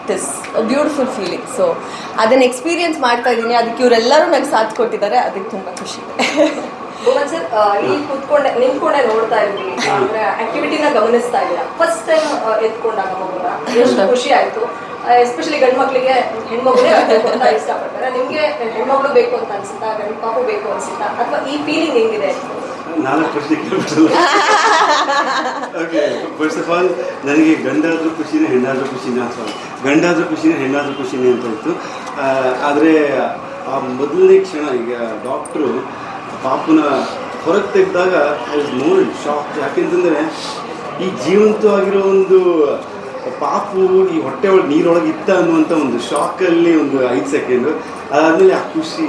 it is beautiful feeling so ಅದನ್ನು ಎಕ್ಸ್ಪೀರಿಯನ್ಸ್ ಮಾಡ್ತಾ ಇದ್ದೀನಿ. ಅದಕ್ಕೆ ಇವರೆಲ್ಲರೂ ನನಗೆ ಸಾಥ್ ಕೊಟ್ಟಿದ್ದಾರೆ. ಅದಕ್ಕೆ ತುಂಬ ಖುಷಿ. ಇದೆ ಭುವನ್ ಸರ್ ಇಲ್ಲಿ ಕೂತ್ಕೊಂಡೆ ನಿಂತ್ಕೊಂಡೆ ನೋಡ್ತಾ ಇದ್ದೀನಿ ಅಂದ್ರೆ ಆಕ್ಟಿವಿಟಿನ ಗಮನಿಸ್ತಾ ಇಲ್ಲ ಫಸ್ಟ್ ಟೈಮ್ ಎತ್ಕೊಂಡಾಗ ಮಗುನ ಎಷ್ಟು ಖುಷಿ ಆಯ್ತು. ಎಸ್ಪೆಷಲಿ ಗಂಡು ಮಕ್ಕಳಿಗೆ ಹೆಣ್ಮಗುನೇ ಬೇಕು ಅಂತ ಇಷ್ಟಪಡ್ತಾರೆ. ನಿಮ್ಗೆ ಹೆಣ್ಮಗಳು ಬೇಕು ಅಂತ ಅನ್ಸುತ್ತಾ? ಗಂಡು ಪಾಪು ಬೇಕು ಅನ್ಸುತ್ತಾ? ಅಥವಾ ಈ ಫೀಲಿಂಗ್ ಹೆಂಗಿದೆ? ನಾನು ಪ್ರಶ್ನೆ ಕೇಳ್ಬಿಟ್ಟಲ್ಲ ಓಕೆ ಫಸ್ಟ್ ಆಫ್ ಆಲ್ ನನಗೆ ಗಂಡಾದ್ರೂ ಖುಷಿನೇ ಹೆಣ್ಣಾದ್ರೂ ಖುಷಿನೇ ಸಾರಿ ಗಂಡಾದ್ರೂ ಖುಷಿನೇ ಹೆಣ್ಣಾದ್ರೂ ಖುಷಿನೇ ಅಂತ ಇತ್ತು. ಆದರೆ ಆ ಮೊದಲನೇ ಕ್ಷಣ ಈಗ ಡಾಕ್ಟ್ರು ಪಾಪುನ ಹೊರಗೆ ತೆಗೆದಾಗ ಐ ವಾಸ್ ಮೋರ್ ಶಾಕ್ ಯಾಕೆಂತಂದರೆ ಈ ಜೀವಂತವಾಗಿರೋ ಒಂದು ಪಾಪು ಈ ಹೊಟ್ಟೆ ಒಳಗೆ ನೀರೊಳಗೆ ಇತ್ತ ಅನ್ನುವಂಥ ಒಂದು ಶಾಕಲ್ಲಿ ಒಂದು ಐದು ಸೆಕೆಂಡು ಅದಾದಮೇಲೆ ಆ ಖುಷಿ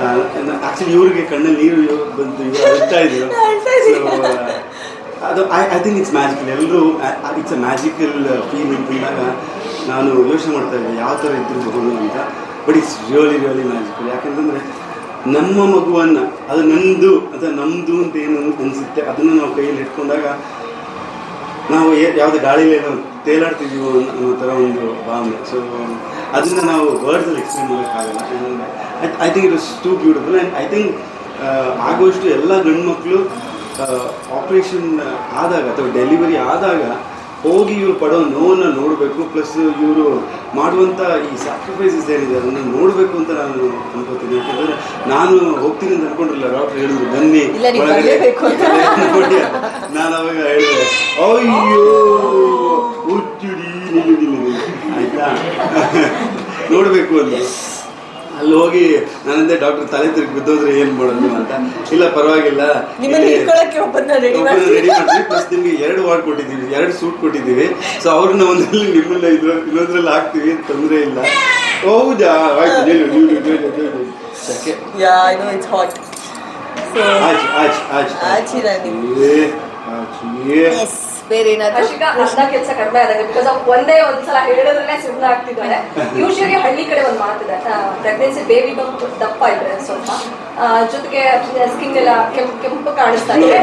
ಆ್ಯಕ್ಚುಲಿ ಇವ್ರಿಗೆ ಕಣ್ಣಲ್ಲಿ ನೀರು ಬಂತು ಇವ್ರು ಅಳ್ತಾ ಇದ್ರು. ಅದು I I think it's magical ಎಲ್ಲರೂ ಇಟ್ಸ್ ಅ ಮ್ಯಾಜಿಕಲ್ ಫೀಲಿಂಗ್ ಅಂದಾಗ ನಾನು ಯೋಚನೆ ಮಾಡ್ತಾ ಇದ್ದೆ ಯಾವ ಥರ ಇದ್ದಿರಬಹುದು ಅಂತ. But it's really really magical ಯಾಕಂತಂದರೆ ನಮ್ಮ ಮಗುವನ್ನು, ಅದು ನಂದು ಅಥವಾ ನಮ್ಮದು ಅಂತ ಏನು ಅನಿಸುತ್ತೆ, ಅದನ್ನು ನಾವು ಕೈಯಲ್ಲಿ ಇಟ್ಕೊಂಡಾಗ ನಾವು ಯಾವುದೇ ಗಾಳಿಲಿ ತೇಲಾಡ್ತಿದ್ದೀವೋ ಅನ್ನೋ ಥರ ಒಂದು ಭಾವನೆ. ಸೊ ಅದನ್ನು ನಾವು ವರ್ಡ್ಸಲ್ಲಿ ಎಕ್ಸ್ಪ್ಲೇನ್ ಮಾಡೋಕ್ಕಾಗಲ್ಲ. I think it is too beautiful and I think ಆಗುವಷ್ಟು ಎಲ್ಲ ಗಂಡು ಮಕ್ಕಳು ಆಪ್ರೇಷನ್ ಆದಾಗ ಅಥವಾ ಡೆಲಿವರಿ ಆದಾಗ ಹೋಗಿ ಇವರು ಪಡೋ ನೋವನ್ನು ನೋಡಬೇಕು ಪ್ಲಸ್ ಇವರು ಮಾಡುವಂಥ ಈ ಸ್ಯಾಕ್ರಿಫೈಸಸ್ ಏನಿದೆ ಅದನ್ನು ನೋಡಬೇಕು ಅಂತ ನಾನು ಅನ್ಕೋತೀನಿ. ಯಾಕಂದರೆ ನಾನು ಹೋಗ್ತೀನಿ ಅಂತ ಅನ್ಕೊಂಡಿರಲ್ಲ ಡಾಕ್ಟರ್ ಹೇಳಿದ್ರು ಬನ್ನಿ ಒಳಗಡೆ ನಾನು ಅವಾಗ ಹೇಳಿದೆ ಅಯ್ಯೋ ಹುಚ್ಚುಡಿ. ಆಯ್ತಾ? ನೋಡಬೇಕು ಅಂತ. ಅಲ್ಲಿ ಹೋಗಿ ನಾನಂದೇ ಡಾಕ್ಟರ್ ತಲೆ ತಿರುಗಿ ಬಿದ್ದೋದ್ರೆ ಏನು ಮಾಡೋದು ಅಂತ? ಇಲ್ಲ ಪರವಾಗಿಲ್ಲ. ರೆಡಿ ಮಾಡ್ತೀವಿ. ಪ್ಲಸ್ ನಿಮ್ಗೆ ಎರಡು ವಾರ್ಡ್ ಕೊಟ್ಟಿದ್ದೀವಿ. ಎರಡು ಸೂಟ್ ಕೊಟ್ಟಿದ್ದೀವಿ. ಸೊ ಅವ್ರನ್ನ ಒಂದಲ್ಲಿ ನಿಮ್ಮನ್ನ ಇದ್ರ ಇನ್ನೊಂದ್ರಲ್ಲಿ ಹಾಕ್ತೀವಿ ತೊಂದರೆ ಇಲ್ಲ. ಹೌದಾ? ಆಯ್ತು ಆಚ್ ಆಚ್ ಆಚ್ ಆಚಿ. ಏ, ಆಚ್ ಬೇರೆ ಏನಾದ್ರು ಹರ್ಷಿಕಾ ಕೆಲಸ ಕಡಿಮೆ ಆದಂಗೆ ಬಿಕಾಸ್ ಒಂದೇ ಒಂದ್ಸಲ ಹೇಳಿದ್ರಲ್ಲೇ ಸುಮ್ಮನೆ ಆಗ್ತಿದ್ದಾರೆ. ಯೂಶಲಿ ಹಳ್ಳಿ ಕಡೆ ಒಂದು ಮಾತಿದೆ ಪ್ರೆಗ್ನೆನ್ಸಿ ಬೇಬಿ ಬಂಪ್ ದಪ್ಪ ಇದ್ರೆ ಸ್ವಲ್ಪ. ಜೊತೆಗೆ ಸ್ಕಿನ್ ಎಲ್ಲ ಕೆಂಪು ಕೆಂಪು ಕಾಣಿಸ್ತಾ ಇದೆ.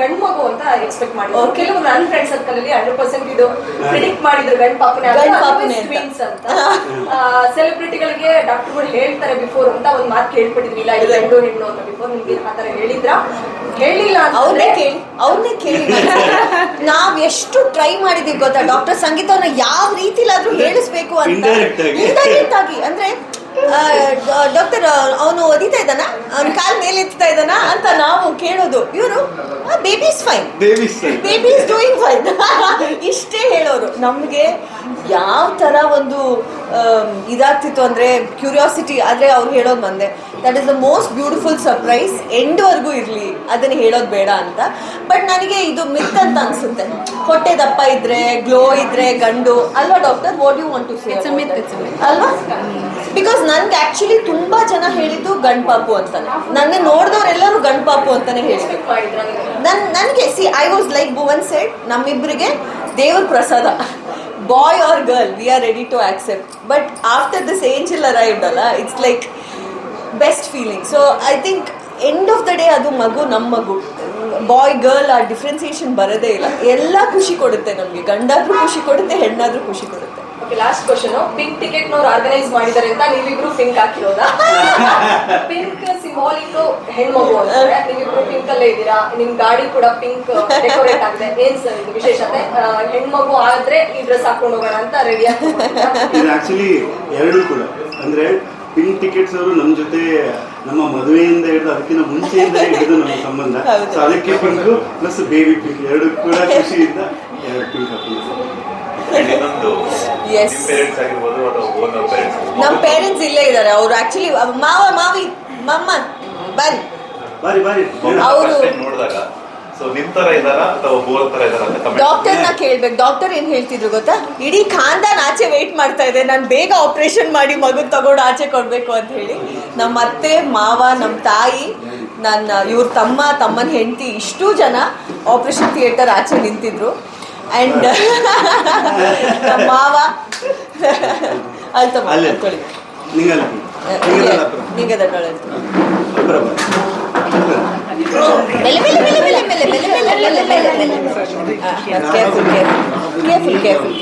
ಗಂಡು ಮಗು ಅಂತ ಎಕ್ಸ್ಪೆಕ್ಟ್ ಮಾಡಿದ್ರು. ಕೆಲವು ನನ್ನ ಫ್ರೆಂಡ್ ಸರ್ಕಲ್ ಅಲ್ಲಿ ಹಂಡ್ರೆಡ್ ಪರ್ಸೆಂಟ್ ಇದು ಪ್ರಿಡಿಕ್ಟ್ ಮಾಡಿದ್ರು ಗಂಡು ಪಾಪನೇ. ಟ್ವಿನ್ಸ್ ಅಂತ. ಸೆಲೆಬ್ರಿಟಿಗಳಿಗೆ ಡಾಕ್ಟರ್ಗಳು ಹೇಳ್ತಾರೆ ಬಿಫೋರ್ ಅಂತ ಒಂದು ಮಾತು ಕೇಳ್ಬಿಟ್ಟಿದ್ವಿ ಇಲ್ಲ ಇದು ಗಂಡು ಹೆಣ್ಣು ಅಂತ ಬಿಫೋರ್ ನಿಮ್ಗೆ ಆ ಥರ ಹೇಳಿದ್ರ? ಹೇಳಿಲ್ಲ ಅವ್ರನ್ನೇ ಕೇಳಿ ಅವ್ರನ್ನೇ ಕೇಳಿ ನಾವ್ ಎಷ್ಟು ಟ್ರೈ ಮಾಡಿದೀವಿ ಗೊತ್ತಾ? ಡಾಕ್ಟರ್ ಸಂಗೀತವನ್ನ ಯಾವ ರೀತಿಲಾದ್ರೂ ಹೇಳಿಸ್ಬೇಕು ಅಂತ. ಇಂಡೈರೆಕ್ಟ್ ಆಗಿ. ಅಂದ್ರೆ ಡಾಕ್ಟರ್ ಅವನು ಒದಿತಾ ಇದ್ದಾನ? ಅವ್ನ ಕಾಲ್ ಮೇಲೆ ಎತ್ತಾ ಇದ್ದಾನ ಅಂತ ನಾವು ಕೇಳೋದು. ಇವರು babies fine babies baby is doing fine ಇಷ್ಟೇ ಹೇಳೋರು. ನಮಗೆ ಯಾವ ತರ ಒಂದು ಇದಾಗ್ತಿತ್ತು ಅಂದ್ರೆ ಕ್ಯೂರಿಯಾಸಿಟಿ ಆದ್ರೆ ಅವ್ರು ಹೇಳೋದ್ ಬಂದೆ that is the most beautiful surprise ಎಂಡ್ವರೆಗೂ ಇರಲಿ. ಅದನ್ನ ಹೇಳೋದ್ ಬೇಡ ಅಂತ. ಬಟ್ ನನಗೆ ಇದು ಮಿತ್ ಅಂತ ಅನ್ಸುತ್ತೆ. ಹೊಟ್ಟೆ ದಪ್ಪ ಇದ್ರೆ ಗ್ಲೋ ಇದ್ರೆ ಗಂಡು ಅಲ್ವಾ doctor? What you want to say. ಅಲ್ವಾ? ಬಿಕಾಸ್ ನನ್ಗೆ ಆಕ್ಚುಲಿ ತುಂಬಾ ಜನ ಹೇಳಿದ್ದು ಗಂಡ್ ಪಾಪು ಅಂತಾನೆ. ನನ್ನ ನೋಡಿದವರೆಲ್ಲರೂ ಗಣಪಾಪು ಪಾಪು ಅಂತಾನೆ ಹೇಳಿದ್ರು. ನನ್, ನನಗೆ see I was like Bhuvan said ನಮ್ಮಿಬ್ಬರಿಗೆ ದೇವ್ರ ಪ್ರಸಾದ. Boy or girl we are ready to accept but after this angel arrived ಅಲ್ಲ it's like best feeling so I think end of the day ಅದು ಮಗು ನಮ್ಮ ಮಗು. ಬಾಯ್ ಗರ್ಲ್ ಆ ಡಿಫ್ರೆನ್ಸಿಯೇಷನ್ ಬರೋದೇ ಇಲ್ಲ. ಎಲ್ಲ ಖುಷಿ ಕೊಡುತ್ತೆ ನಮಗೆ. ಗಂಡಾದ್ರೂ ಖುಷಿ ಕೊಡುತ್ತೆ, ಹೆಣ್ಣಾದ್ರೂ ಖುಷಿ ಕೊಡುತ್ತೆ. ಲಾಸ್ಟ್ ಕ್ವಶನ್ ಪಿಂಕ್ ಟಿಕೆಟ್ ನವ್ರು ಆರ್ಗನೈಸ್ ಮಾಡಿದ್ದಾರೆ ಅಂತ ನೀವಿಬ್ರು ಪಿಂಕ್ ಹಾಕಿರೋದಾ? ಪಿಂಕ್ ಸಿಂಬಾಲಿಕ್ ಹೆಣ್ಮಗು ಅಂದ್ರೆ ನೀವಿಬ್ರು ಪಿಂಕ್ ಅಲ್ಲೇ ಇದ್ದೀರಾ? ನಿಮ್ ಗಾಡಿ ಕೂಡ ಪಿಂಕ್ ಡೆಕೋರೇಟ್ ಆಗಿದೆ. ಏನ್ ಸರ್ ಇದು ವಿಶೇಷತೆ? ಹೆಣ್ಮಗು ಆದ್ರೆ ಈ ಡ್ರೆಸ್ ಹಾಕೊಂಡು ಹೋಗೋಣ ಅಂತ ರೆಡಿ ಇದು ಆಕ್ಚುಲಿ ಎರಡೂ ಕೂಡ. ಅಂದ್ರೆ ಪಿಂಕ್ ಟಿಕೆಟ್ಸ್ ಅವರು ನಮ್ಮ ಜೊತೆ ನಮ್ಮ ಮದುವೆಯಿಂದ ಹಿಡಿದು ಅದಕ್ಕಿಂತ ಮುಂಚೆಯಿಂದ ಹಿಡಿದು ನಮ್ಮ ಸಂಬಂಧ. ಸೊ ಅದಕ್ಕೆ ಪಿಂಕ್ ಪ್ಲಸ್ ಬೇಬಿ ಪಿಂಕ್ ಎರಡು ಕೂಡ ಖುಷಿಯಿಂದ ಎರಡು ಪಿಂಕ್ ಪೇರೆಂಟ್ಸ್ ನಮ್ಮ ಪೇರೆಂಟ್ಸ್ ಇಲ್ಲೇ ಇದ್ದಾರೆ ಅವರು ಆಕ್ಚುಲಿ ಮಾವ ಮಾವಿ ಮಮ್ಮ ಬನ್ ಬಾರಿ ಬಾರಿ. ಅವ್ರು- comment ಡಾಕ್ಟರ್ನ ಕೇಳ್ಬೇಕು. ಡಾಕ್ಟರ್ ಏನ್ ಹೇಳ್ತಿದ್ರು ಗೊತ್ತಾ? ಇಡೀ ಖಾನ್ದಾನ್ ಆಚೆ ವೇಟ್ ಮಾಡ್ತಾ ಇದೆ. ನಾನು ಬೇಗ ಆಪರೇಷನ್ ಮಾಡಿ ಮಗು ತಗೊಂಡು ಆಚೆ ಕೊಡ್ಬೇಕು ಅಂತ ಹೇಳಿ. ನಮ್ಮ ಅತ್ತೆ ಮಾವ ನಮ್ಮ ತಾಯಿ ನನ್ನ ಇವ್ರ ತಮ್ಮ ತಮ್ಮನ ಹೆಂಡತಿ ಇಷ್ಟು ಜನ ಆಪರೇಷನ್ ಥಿಯೇಟರ್ ಆಚೆ ನಿಂತಿದ್ರು. ಆ್ಯಂಡ್ ನಮ್ಮ ಮಾವ ಅಲ್ತಮ್ಮ ಅಲ್ಲೇ ಅಲ್ಕೊಳ್ಳಿ ನಿಂಗಲ್ಲ ನಿಂಗಲ್ಲ ನಿಂಗೆ ಅಪರ ಮೆಲ್ಲ ಮೆಲ್ಲ ಮೆಲ್ಲ ಮೆಲ್ಲ ಮೆಲ್ಲ ಮೆಲ್ಲ ಮೆಲ್ಲ ಮೆಲ್ಲ ಮೆಲ್ಲ ಮೆಲ್ಲ ಕೇರ್ಫುಲ್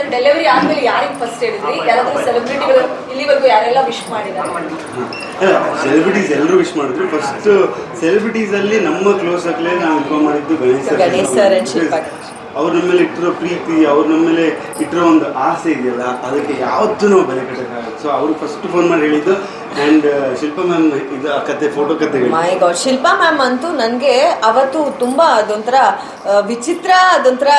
sir delivery ಆದ್ಮೇಲೆ ಯಾರಿಗೆ ಫಸ್ಟ್ ಹೇಳಿದ್ರಿ? ಯಾರಾದ್ರೂ ಸೆಲೆಬ್ರಿಟಿಗಳು ಇಲ್ಲಿವರೆಗೂ ಯಾರೆಲ್ಲ ವಿಶ್ ಮಾಡಿದ್ದಾರೆ? ಸೆಲೆಬ್ರಿಟೀಸ್ ಎಲ್ಲರೂ ವಿಶ್ ಮಾಡಿದ್ರು. ಫಸ್ಟ್ ಸೆಲೆಬ್ರಿಟೀಸ್ ಅಲ್ಲಿ ನಮ್ಮ ಕ್ಲೋಸ್ ಆಗ್ಲೇ ನಾವು ಇನ್ಫಾರ್ಮ್ ಮಾಡಿದ್ದು ಗಣೇಶ್ and ಅವ್ರ ನಮ್ಮ ಮೇಲೆ ಇಟ್ಟಿರೋ ಪ್ರೀತಿ ಅವ್ರ ನಮ್ಮ ಮೇಲೆ ಇಟ್ಟಿರೋ ಒಂದು ಆಸೆ ಇದೆಯಲ್ಲ ಅದಕ್ಕೆ ಯಾವತ್ತೂ ನಾವು ಬೆಲೆ ಕಟ್ಟಕ್ಕಾಗಲ್ಲ. ಸೊ ಅವರು ಫಸ್ಟ್ ಫೋನ್ ಮಾಡಿ ಹೇಳಿದ್ದು ಆ್ಯಂಡ್ ಶಿಲ್ಪ ಮ್ಯಾಮ್ ಇದು ಆ photo my god Shilpa ma'am ಅಂತೂ ನನಗೆ ಅವತ್ತು ತುಂಬ ಅದೊಂಥರ ವಿಚಿತ್ರ ಅದೊಂಥರ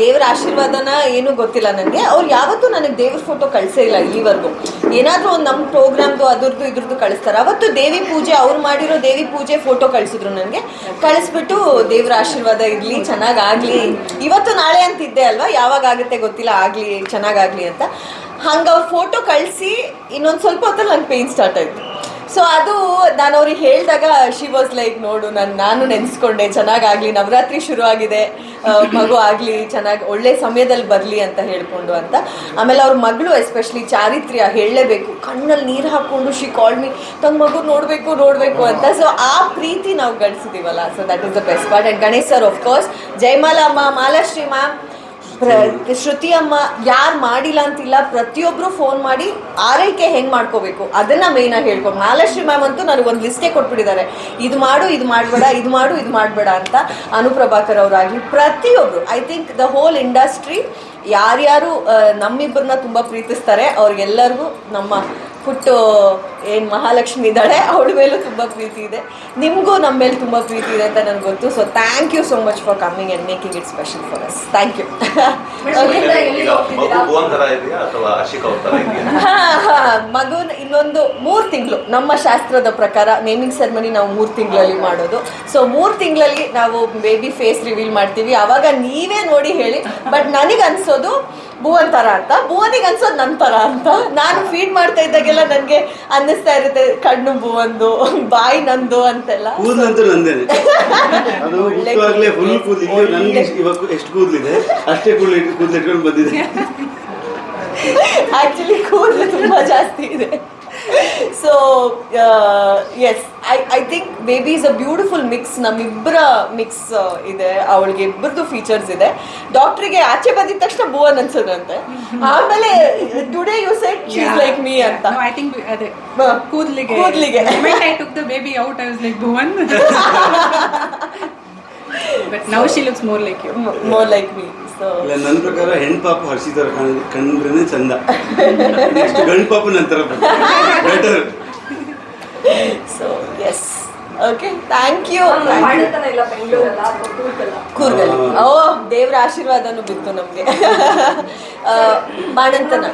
ದೇವರ ಆಶೀರ್ವಾದನ ಏನು ಗೊತ್ತಿಲ್ಲ ನನಗೆ. ಅವ್ರು ಯಾವತ್ತೂ ನನಗೆ ದೇವ್ರ ಫೋಟೋ ಕಳಿಸೇ ಇಲ್ಲ ಇಲ್ಲಿವರೆಗೂ. ಏನಾದರೂ ಒಂದು ನಮ್ಮ ಪ್ರೋಗ್ರಾಮ್ದು ಅದ್ರದ್ದು, ಇದ್ರದ್ದು ಕಳಿಸ್ತಾರೆ. ಅವತ್ತು ದೇವಿ ಪೂಜೆ, ಅವ್ರು ಮಾಡಿರೋ ದೇವಿ ಪೂಜೆ ಫೋಟೋ ಕಳಿಸಿದ್ರು ನನಗೆ. ಕಳಿಸ್ಬಿಟ್ಟು ದೇವ್ರ ಆಶೀರ್ವಾದ ಇರಲಿ ಚೆನ್ನಾಗಾಗಲಿ ಇವತ್ತು ನಾಳೆ ಅಂತಿದ್ದೆ ಅಲ್ವಾ? ಯಾವಾಗ ಆಗುತ್ತೆ ಗೊತ್ತಿಲ್ಲ, ಆಗಲಿ ಚೆನ್ನಾಗಾಗಲಿ ಅಂತ. ಹಂಗೆ ಅವ್ರ ಫೋಟೋ ಕಳಿಸಿ ಇನ್ನೊಂದು ಸ್ವಲ್ಪ ಹೊತ್ತಲ್ಲಿ ನಂಗೆ ಪೇಯ್ನ್ ಸ್ಟಾರ್ಟ್ ಆಯಿತು. ಸೊ ಅದು ನಾನು ಅವ್ರಿಗೆ ಹೇಳಿದಾಗ ಶಿ ವಾಸ್ ಲೈಕ್ ನೋಡು, ನಾನು ನಾನು ನೆನೆಸ್ಕೊಂಡೆ, ಚೆನ್ನಾಗಾಗಲಿ, ನವರಾತ್ರಿ ಶುರು ಆಗಿದೆ ಮಗು ಆಗಲಿ, ಚೆನ್ನಾಗಿ ಒಳ್ಳೆ ಸಮಯದಲ್ಲಿ ಬರಲಿ ಅಂತ ಹೇಳ್ಕೊಂಡು ಅಂತ. ಆಮೇಲೆ ಅವ್ರ ಮಗಳು ಎಸ್ಪೆಷಲಿ ಚಾರಿತ್ರ್ಯ ಹೇಳಲೇಬೇಕು. ಕಣ್ಣಲ್ಲಿ ನೀರು ಹಾಕ್ಕೊಂಡು ಶಿ ಕಾಲ್ ಮಿ ತನ್ನ ಮಗು ನೋಡಬೇಕು ನೋಡಬೇಕು ಅಂತ. ಸೊ ಆ ಪ್ರೀತಿ ನಾವು ಗಳಿಸಿದೀವಲ್ಲ. So that is the best part and Ganesh sir of course ಜಯಮಾಲಮ್ಮ Malashri ma'am Shruti ಅಮ್ಮ ಯಾರು ಮಾಡಿಲ್ಲ ಅಂತಿಲ್ಲ ಪ್ರತಿಯೊಬ್ಬರು ಫೋನ್ ಮಾಡಿ ಆರೈಕೆ ಹೆಂಗೆ ಮಾಡ್ಕೋಬೇಕು? ಅದನ್ನ ಮೇಯ್ನಾಗಿ ಹೇಳ್ಕೊಂಡು ಮಾಲಶ್ರೀ ಮ್ಯಾಮ್ ಅಂತೂ ನನಗೆ ಒಂದು ಲಿಸ್ಟೇ ಕೊಟ್ಬಿಟ್ಟಿದ್ದಾರೆ. ಇದು ಮಾಡು ಇದು ಮಾಡಬೇಡ ಇದು ಮಾಡು ಇದು ಮಾಡಬೇಡ ಅಂತ ಅನುಪ್ರಭಾಕರ್ ಅವರಾಗಲಿ ಪ್ರತಿಯೊಬ್ಬರು I think the whole industry ಯಾರ್ಯಾರು ನಮ್ಮಿಬ್ಬರನ್ನ ತುಂಬ ಪ್ರೀತಿಸ್ತಾರೆ ಅವ್ರಿಗೆಲ್ಲರಿಗೂ ನಮ್ಮ ಪುಟ್ಟು ಏನು ಮಹಾಲಕ್ಷ್ಮಿ ಇದ್ದಾಳೆ ಅವಳ ಮೇಲೂ ತುಂಬ ಪ್ರೀತಿ ಇದೆ. ನಿಮಗೂ ನಮ್ಮ ಮೇಲೆ ತುಂಬ ಪ್ರೀತಿ ಇದೆ ಅಂತ ನನಗೆ ಗೊತ್ತು. So thank you so much for coming and making it special for us thank you ಮಗು ಮಗುನ ಇನ್ನೊಂದು ಮೂರು ತಿಂಗಳು. ನಮ್ಮ ಶಾಸ್ತ್ರದ ಪ್ರಕಾರ ನೇಮಿಂಗ್ ಸೆರೆಮನಿ ನಾವು ಮೂರು ತಿಂಗಳಲ್ಲಿ ಮಾಡೋದು. ಸೊ ಮೂರು ತಿಂಗಳಲ್ಲಿ ನಾವು ಬೇಬಿ ಫೇಸ್ ರಿವೀಲ್ ಮಾಡ್ತೀವಿ. ಆವಾಗ ನೀವೇ ನೋಡಿ ಹೇಳಿ. ಬಟ್ ನನಗೆ ಅನ್ಸೋದು ಭುವನ್ ಥರ ಅಂತ. ಭುವನಿಗೆ ಅನ್ಸೋದು ನನ್ನ ಥರ ಅಂತ. ನಾನು ಫೀಡ್ ಮಾಡ್ತಾ ಇದ್ದಾಗೆಲ್ಲ ನನಗೆ ಅನ್ನಿಸ್ತಾ ಇರುತ್ತೆ ಕಣ್ಣು ಭುವಂದು ಬಾಯಿ ನಂದು ಅಂತೆಲ್ಲ. ಕೂದಲಂತೂ ನಂದೇನೆ ಅದು ಹುಟ್ಟುವಾಗ್ಲೇ ಫುಲ್ ಕೂದಲು. ಈಗ ನನಗೆ ಇವಾಗ ಎಷ್ಟು ಕೂದಲಿದೆ? ಅಷ್ಟೇ ಕೂದಲು ಕೂದಲು ಇಟ್ಕೊಂಡು ಬಂದಿದೆ. ಆಕ್ಚುಲಿ ಕೂದಲು ತುಂಬ ಜಾಸ್ತಿ ಇದೆ. So yes I I think baby is a beautiful mix ನಮ್ಮಿಬ್ಬರ ಮಿಕ್ಸ್ ಇದೆ. ಅವಳಿಗೆ ಇಬ್ಬರದು ಫೀಚರ್ಸ್ ಇದೆ. ಡಾಕ್ಟ್ರಿಗೆ ಆಚೆ ಬಂದಿದ ತಕ್ಷಣ ಭುವನ್ ಅನ್ಸದಂತೆ ಆಮೇಲೆ today you set she's like me ಅಂತ. ಐ ಥಿಂಕ್ ಅದೇ ಕೂದಲಿಗೆ. ಕೂದಲಿಗೆ. I took the baby out I was like Bhuvan? But now she looks more like you more like me ಇಲ್ಲ ನನ್ನ ಪ್ರಕಾರ ಹೆಣ್ ಪಾಪ ಹರ್ಷಿತರ ಕಂಡ್ರೇನೆ ಚಂದ. ನೆಕ್ಸ್ಟ್ ಗಂಡ್ ಪಾಪ ನಂತರ better so yes okay thank you ಮಾಡತನ ಕೂರ್ಗಲ್ಲಿ. ಓ ದೇವ್ರ ಆಶೀರ್ವಾದನೂ ಬಿತ್ತು ನಮಗೆ. ಬಾಣಂತನ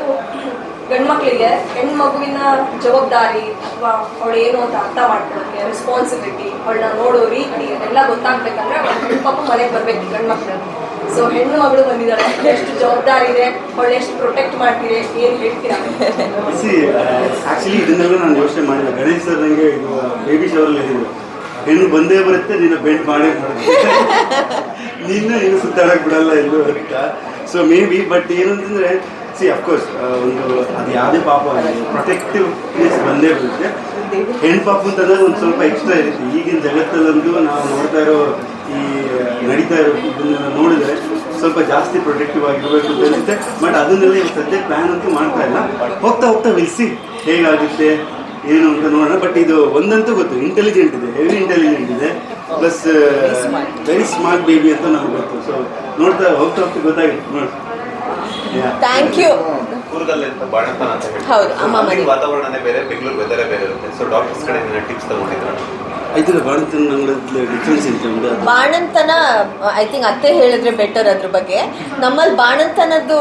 ಗಂಡ್ಮಕ್ಳಿಗೆ ಹೆಣ್ಮಗುವಿನ ಜವಾಬ್ದಾರಿ ಅಥವಾ ಅವಳು ಏನು ಅಂತ ಅರ್ಥ ಮಾಡ್ಕೊಳ್ಳೋಕೆ ರೆಸ್ಪಾನ್ಸಿಬಿಲಿಟಿ ಅವಳನ್ನ ನೋಡೋ ರೀತಿ ಎಲ್ಲ ಗೊತ್ತಾಗ್ಬೇಕಂದ್ರೆ ಅವಳ ಹೆಣ್ಮಕ್ಳು ಮನೆಗೆ ಬರ್ಬೇಕು ಗಂಡ್ಮಕ್ಳಲ್ಲಿ. ಸೊ ಹೆಣ್ಣು ಮಗಳು ಬಂದಿದ್ದಾಳೆ ಎಷ್ಟು ಜವಾಬ್ದಾರಿ ಇದೆ. ಒಳ್ಳೆ ಎಷ್ಟು ಪ್ರೊಟೆಕ್ಟ್ ಮಾಡ್ತೀರಿ. ಏನು ಹೇಳ್ತೀರಾ? ಸಿ ಆಕ್ಚುಲಿ ಇದನ್ನೆಲ್ಲ ನಾನು ಯೋಚನೆ ಮಾಡಿಲ್ಲ. ಗಣೇಶ್ ಸರ್ ನನಗೆ ಇದು ಬೇಬಿ ಶವರಲ್ಲಿ ಹೇಳಿದ್ರು. ಹೆಣ್ಣು ಬಂದೇ ಬರುತ್ತೆ ನಿನ್ನ ಬೆಂಡ್ ಮಾಡೇ ನಿನ್ನ ನೀನು ಸುತ್ತಾಡಕ್ ಬಿಡಲ್ಲ ಎಲ್ಲೂ ಅಂತ. ಸೊ ಮೇ ಬಿ ಬಟ್ ಏನು ಅಂತಂದ್ರೆ ಸಿ ಅಫ್ಕೋರ್ಸ್ ಒಂದು ಅದು ಯಾವುದೇ ಪಾಪ ಪ್ರೊಟೆಕ್ಟಿವ್ನೆಸ್ ಬಂದೇ ಬರುತ್ತೆ. ಹೆಣ್ಣು ಪಾಪ ಅಂತಂದ್ರೆ ಒಂದು ಸ್ವಲ್ಪ ಎಕ್ಸ್ಟ್ರಾ ಇರುತ್ತೆ. ಈಗಿನ ಜಗತ್ತಲ್ಲಂತೂ ನಾವು ನೋಡ್ತಾ ಇರೋ ಈ ನಡೀತಾ ಇರೋ ಇದನ್ನ ನೋಡಿದ್ರೆ ಸ್ವಲ್ಪ ಜಾಸ್ತಿ ಪ್ರೊಟೆಕ್ಟಿವ್ ಆಗಿರಬೇಕು ಅಂತ ಅನಿಸುತ್ತೆ. ಬಟ್ ಅದನ್ನೆಲ್ಲ ಸದ್ಯ ಪ್ಲಾನ್ ಅಂತೂ ಮಾಡ್ತಾ ಇಲ್ಲ. ಹೋಗ್ತಾ ಹೋಗ್ತಾ ವಿಲ್ಸಿ ಹೇಗಾಗುತ್ತೆ, ಏನು ಅಂತ ನೋಡೋಣ. ಬಟ್ ಇದು ಒಂದಂತೂ ಗೊತ್ತು ಇಂಟೆಲಿಜೆಂಟ್ ಇದೆ ಹೆವಿ ಇಂಟೆಲಿಜೆಂಟ್ ಇದೆ. ಪ್ಲಸ್ ವೆರಿ ಸ್ಮಾರ್ಟ್ ಬೇಬಿ ಅಂತ ನಮ್ಗೆ ಗೊತ್ತು. ಸೊ ನೋಡ್ತಾ ಹೋಗ್ತಾ ಹೋಗ್ತಾ ಗೊತ್ತಾಗುತ್ತೆ ನೋಡಿ. ಥ್ಯಾಂಕ್ ಯು ಕೂರ್ಗಲ್ಲಿ ಅಂತ ಬಾಣಂತನ ಅಂತ ಹೇಳಿ. ಹೌದು, ಅಮ್ಮ ಅಲ್ಲಿ ಮನೆ. ವಾತಾವರಣನೇ ಬೇರೆ ಬೆಂಗಳೂರು ವೆದರೇ ಬೇರೆ ಇರುತ್ತೆ. ಸೊ ಡಾಕ್ಟರ್ಸ್ ಕಡೆ ಟಿಪ್ಸ್ ತಗೊಂಡಿದ್ರು ಆಯ್ತು ಬಾಣಂತನ ಡಿಫ್ರೆನ್ಸ್ ಇರುತ್ತೆ ಅದು. ಬಾಣಂತನ ಐ ಥಿಂಕ್ ಅತ್ತೆ ಹೇಳಿದ್ರೆ ಬೆಟರ್ ಅದ್ರ ಬಗ್ಗೆ. ನಮ್ಮಲ್ಲಿ ಬಾಣಂತನದ್ದು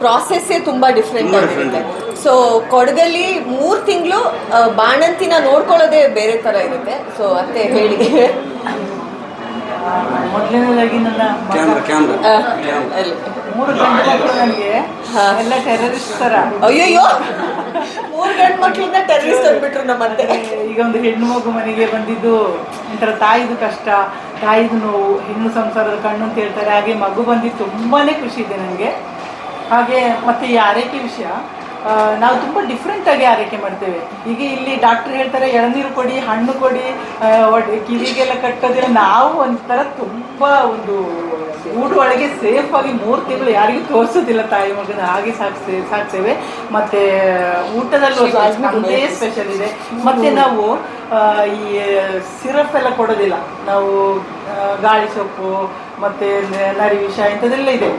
ಪ್ರಾಸೆಸ್ಸೇ ತುಂಬ ಡಿಫ್ರೆಂಟ್ ತುಂಬಾ ಆಗಿರುತ್ತೆ. ಸೊ ಕೊಡಗಲ್ಲಿ ಮೂರು ತಿಂಗಳು ಬಾಣಂತಿನ ನೋಡ್ಕೊಳ್ಳೋದೇ ಬೇರೆ ಥರ ಇರುತ್ತೆ. ಸೊ ಅತ್ತೆ ಹೇಳಿ. ಮೊದಲನೇದಾಗಿ ನನ್ನ ಕ್ಯಾಮ್ರಾ ಕ್ಯಾಮ್ರಾ ಆ, ಕ್ಯಾಮ್ರಾ ಅಲ್ಲಿ. ಮೂರು ಗಂಡು ಮಕ್ಕಳು ನನಗೆ. ಎಲ್ಲ ಟೆರರಿಸ್ಟ್ ತರ. ಅಯ್ಯಯ್ಯೋ. ಮೂರು ಗಂಡು ಮಕ್ಕಳನ್ನ ಟೆರರಿಸ್ಟ್ ಅಂದ್ಬಿಟ್ರು ನಮ್ಮಂತೆ ಈಗ ಒಂದು ಹೆಣ್ಣು ಮಗು ಮನೆಗೆ ಬಂದಿದ್ದು ಒಂಥರ ತಾಯಿದು ಕಷ್ಟ ತಾಯಿದು ನೋವು ಹೆಣ್ಣು ಸಂಸಾರದ ಕಣ್ಣು ಅಂತ ಹೇಳ್ತಾರೆ. ಹಾಗೆ ಮಗು ಬಂದಿದ್ದು ತುಂಬಾನೇ ಖುಷಿ ಇದೆ ನನಗೆ. ಹಾಗೆ ಮತ್ತೆ ಈ ಆರೈಕೆ ವಿಷಯ ನಾವು ತುಂಬ ಡಿಫ್ರೆಂಟ್ ಆಗಿ ಆರೈಕೆ ಮಾಡ್ತೇವೆ. ಈಗ ಇಲ್ಲಿ ಡಾಕ್ಟರ್ ಹೇಳ್ತಾರೆ ಎಳನೀರು ಕೊಡಿ ಹಣ್ಣು ಕೊಡಿ ಕಿವಿಗೆಲ್ಲ ಕಟ್ಟೋದಿಲ್ಲ ನಾವು ಒಂಥರ ತುಂಬ ಒಂದು ಊಟ ಒಳಗೆ ಸೇಫ್ ಆಗಿ ಮೂರು ತಿಂಗಳು ಯಾರಿಗೂ ತೋರಿಸೋದಿಲ್ಲ ತಾಯಿ ಮಗನ ಹಾಗೆ ಸಾಕ್ತೇವೆ ಸಾಕ್ತೇವೆ. ಮತ್ತೆ ಊಟದಲ್ಲೂ ನಮ್ಮದೇ ಸ್ಪೆಷಲ್ ಇದೆ. ಮತ್ತೆ ನಾವು ಈ ಸಿರಪ್ ಎಲ್ಲ ಕೊಡೋದಿಲ್ಲ. ನಾವು ಗಾಳಿ ಸೊಪ್ಪು ಮತ್ತೆ ನರಿ ವಿಷ ಇಂಥದ್ದೆಲ್ಲ ಇದೆ.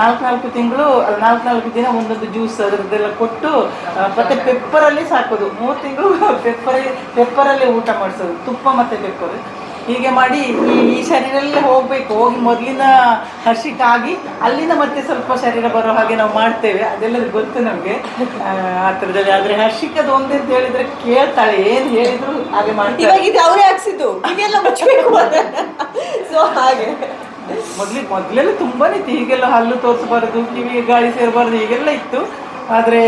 ನಾಲ್ಕು ನಾಲ್ಕು ತಿಂಗಳು ನಾಲ್ಕು ನಾಲ್ಕು ದಿನ ಒಂದೊಂದು ಜ್ಯೂಸ್ ಅದರದ್ದೆಲ್ಲ ಕೊಟ್ಟು ಮತ್ತೆ ಪೆಪ್ಪರಲ್ಲಿ ಸಾಕೋದು. ಮೂರು ತಿಂಗಳು ಪೆಪ್ಪರಲ್ಲಿ ಪೆಪ್ಪರಲ್ಲೇ ಊಟ ಮಾಡಿಸೋದು. ತುಪ್ಪ ಮತ್ತೆ ಪೆಪ್ಪರ್ ಹೀಗೆ ಮಾಡಿ ಈ ಈ ಶರೀರಲ್ಲೇ ಹೋಗ್ಬೇಕು. ಹೋಗಿ ಮೊದಲಿನ ಹರ್ಷಿಕಾಗಿ ಅಲ್ಲಿಂದ ಮತ್ತೆ ಸ್ವಲ್ಪ ಶರೀರ ಬರೋ ಹಾಗೆ ನಾವು ಮಾಡ್ತೇವೆ. ಅದೆಲ್ಲ ಗೊತ್ತು ನಮಗೆ. ಆ ಥರದಲ್ಲಿ. ಆದರೆ ಹರ್ಷಿಕದ ಒಂದೇ ಅಂತ ಹೇಳಿದ್ರೆ ಕೇಳ್ತಾಳೆ. ಏನು ಹೇಳಿದ್ರು ಹಾಗೆ ಮಾಡ್ತಾರೆ. ಇವಾಗ ಇದು ಅವರೇ ಹಾಕ್ಸಿದ್ದು. ಇದೆಲ್ಲ ಮುಚ್ಚಬೇಕು ಸೊ ಹಾಗೆ. ಮೊದ್ಲಿ ಮೊದ್ಲೆಲ್ಲ ತುಂಬಾನೇ ಇತ್ತು. ಹೀಗೆಲ್ಲ ಹಲ್ಲು ತೋರಿಸಬಾರದು ಕಿವಿಗೆ ಗಾಳಿ ಸೇರಬಾರದು ಹೀಗೆಲ್ಲ ಇತ್ತು. ಆದ್ರೆ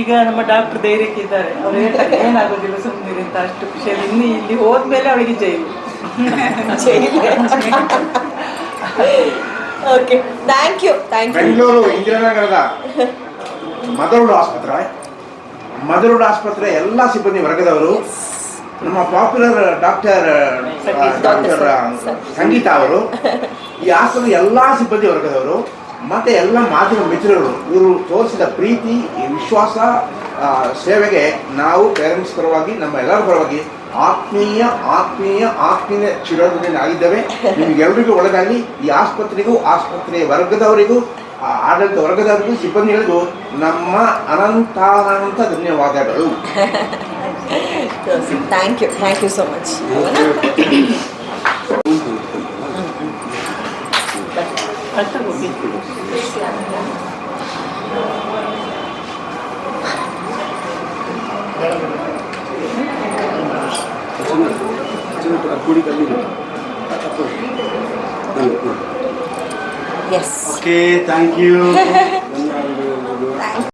ಈಗ ನಮ್ಮ ಡಾಕ್ಟರ್ ಧೈರ್ಯಕ್ಕೆ ಇದ್ದಾರೆ. ಅವ್ರು ಹೇಳ್ತಾರೆ ಏನಾಗೋದಿಲ್ಲ ಸುಮ್ಮನೆ ಅಂತ ಅಷ್ಟು ಖುಷಿಯಲ್ಲಿ. ಇನ್ನು ಇಲ್ಲಿ ಹೋದ್ಮೇಲೆ ಅವಳಿಗೆ ಜೈಲು. Okay thank you thank you Bengaluru ಇಂದಿರಾನಗರದ motherhood ಆಸ್ಪತ್ರೆ. ಮದರುಡ್ ಆಸ್ಪತ್ರೆ ಎಲ್ಲ ಸಿಬ್ಬಂದಿ ವರ್ಗದವರು. ನಮ್ಮ ಪಾಪ್ಯುಲರ್ ಡಾಕ್ಟರ್ ಡಾಕ್ಟರ್ ಸಂಗೀತ ಅವರು. ಈ ಆಸ್ಪತ್ರೆ ಎಲ್ಲ ಸಿಬ್ಬಂದಿ ವರ್ಗದವರು ಮತ್ತೆ ಎಲ್ಲ ಮಾಧ್ಯಮ ಮಿತ್ರರು. ಇವರು ತೋರಿಸಿದ ಪ್ರೀತಿ ವಿಶ್ವಾಸ ಸೇವೆಗೆ ನಾವು ಪೇರೆಂಟ್ಸ್ ಪರವಾಗಿ ನಮ್ಮ ಎಲ್ಲರ ಪರವಾಗಿ ಆತ್ಮೀಯ ಆತ್ಮೀಯ ಆತ್ಮೀಯ ನಿಮಗೆ ನಿಮಗೆಲ್ಲರಿಗೂ ಒಳಗಾಗಿ ಈ ಆಸ್ಪತ್ರೆಗೂ ಆಸ್ಪತ್ರೆಯ ವರ್ಗದವರಿಗೂ ಆಡಳಿತ ವರ್ಗದವರಿಗೂ ಸಿಬ್ಬಂದಿಗಳಿಗೂ ನಮ್ಮ ಅನಂತಾನಂತ ಧನ್ಯವಾದಗಳು. Thank you thank you so much ಅರ್ಥ ಹೋಗಿ ಕುಡಿ ಕಲ್ಲಿದೆ ಎಸ್ ಓಕೆ ಥ್ಯಾಂಕ್ ಯು